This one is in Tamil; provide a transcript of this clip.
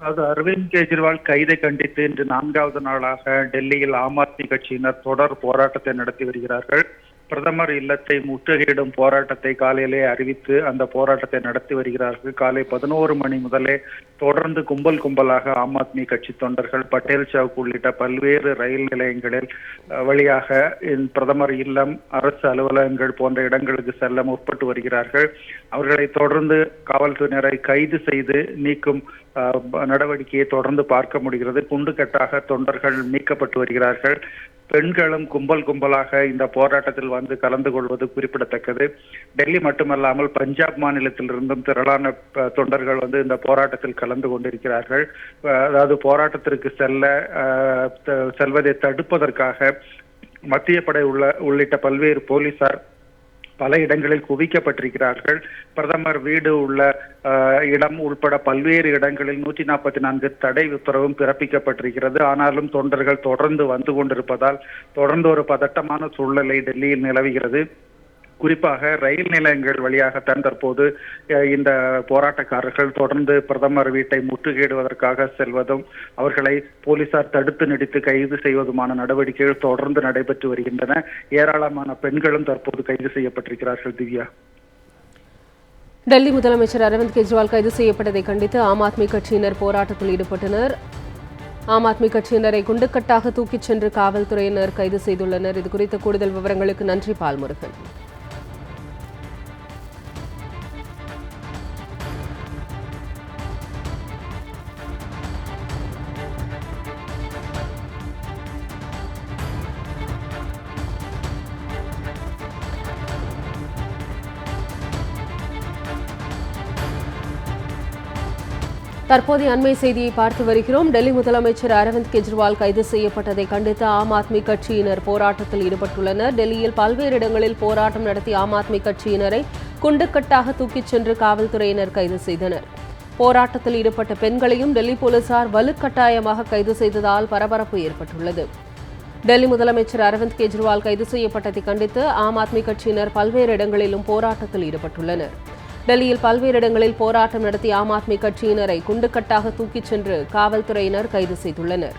அதாவது அரவிந்த் கெஜ்ரிவால் கைதை கண்டித்து இன்று நான்காவது நாளாக டெல்லியில் ஆம் ஆத்மி கட்சியினர் தொடர் போராட்டத்தை நடத்தி வருகிறார்கள். பிரதமர் இல்லத்தை முற்றுகையிடும் போராட்டத்தை காலையிலே அறிவித்து அந்த போராட்டத்தை நடத்தி வருகிறார்கள். காலை பதினோரு மணி முதலே தொடர்ந்து கும்பல் கும்பலாக ஆம் ஆத்மி கட்சி தொண்டர்கள் பட்டேல் சவுக் உள்ளிட்ட பல்வேறு ரயில் நிலையங்களில் வழியாக பிரதமர் இல்லம் அரசு அலுவலகங்கள் போன்ற இடங்களுக்கு செல்ல முற்பட்டு வருகிறார்கள். அவர்களை தொடர்ந்து காவல்துறையினரை கைது செய்து நீக்கும் நடவடிக்கையை தொடர்ந்து பார்க்க முடிகிறது. குண்டுகட்டாக தொண்டர்கள் நீக்கப்பட்டு வருகிறார்கள். பெண்களும் கும்பல் கும்பலாக இந்த போராட்டத்தில் வந்து கலந்து கொள்வது குறிப்பிடத்தக்கது. டெல்லி மட்டுமல்லாமல் பஞ்சாப் மாநிலத்திலிருந்தும் திரளான தொண்டர்கள் வந்து இந்த போராட்டத்தில் கலந்து கொண்டிருக்கிறார்கள். அதாவது போராட்டத்திற்கு செல்ல செல்வதை தடுப்பதற்காக மத்திய படை உள்ள உள்ளிட்ட பல்வேறு போலீசார் பல இடங்களில் குவிக்கப்பட்டிருக்கிறார்கள். பிரதமர் வீடு உள்ள அஹ், இடம் உள்பட பல்வேறு இடங்களில் நூற்றி நாற்பத்தி நான்கு தடை உத்தரவும் பிறப்பிக்கப்பட்டிருக்கிறது. ஆனாலும் தொண்டர்கள் தொடர்ந்து வந்து கொண்டிருப்பதால் தொடர்ந்து ஒரு பதட்டமான சூழ்நிலை டெல்லியில் நிலவுகிறது. குறிப்பாக ரயில் நிலையங்கள் வழியாகத்தான் தற்போது இந்த போராட்டக்காரர்கள் தொடர்ந்து பிரதமர் வீட்டை முற்றுகையிடுவதற்காக செல்வதும் அவர்களை போலீசார் தடுத்து நடித்து கைது செய்வதுமான நடவடிக்கைகள் தொடர்ந்து நடைபெற்று வருகின்றன. ஏராளமான பெண்களும் தற்போது கைது செய்யப்பட்டிருக்கிறார்கள் திவ்யா. டெல்லி முதலமைச்சர் அரவிந்த் கெஜ்ரிவால் கைது செய்யப்பட்டதை கண்டித்து ஆம் ஆத்மி கட்சியினர் போராட்டத்தில் ஈடுபட்டனர். ஆம் ஆத்மி கட்சியினரை குண்டுக்கட்டாக தூக்கிச் சென்று காவல்துறையினர் கைது செய்துள்ளனர். இது குறித்த கூடுதல் விவரங்களுக்கு நன்றி பால்முருகன். தற்போதைய அண்மை செய்தியை பார்த்து வருகிறோம். டெல்லி முதலமைச்சர் அரவிந்த் கெஜ்ரிவால் கைது செய்யப்பட்டதை கண்டித்து ஆம் ஆத்மி கட்சியினர் போராட்டத்தில் ஈடுபட்டுள்ளனர். டெல்லியில் பல்வேறு இடங்களில் போராட்டம் நடத்திய ஆம் ஆத்மி கட்சியினரை குண்டுக்கட்டாக தூக்கிச் சென்று காவல்துறையினர் கைது செய்தனர். போராட்டத்தில் ஈடுபட்ட பெண்களையும் டெல்லி போலீசார் வலுக்கட்டாயமாக கைது செய்ததால் பரபரப்பு ஏற்பட்டுள்ளது. டெல்லி முதலமைச்சர் அரவிந்த் கெஜ்ரிவால் கைது செய்யப்பட்டதை கண்டித்து ஆம் ஆத்மி கட்சியினர் பல்வேறு இடங்களிலும் போராட்டத்தில் ஈடுபட்டுள்ளனர். டெல்லியில் பல்வேறு இடங்களில் போராட்டம் நடத்திய ஆம் ஆத்மி கட்சியினரை குண்டுக்கட்டாக தூக்கிச் சென்று காவல்துறையினர் கைது செய்துள்ளனர்.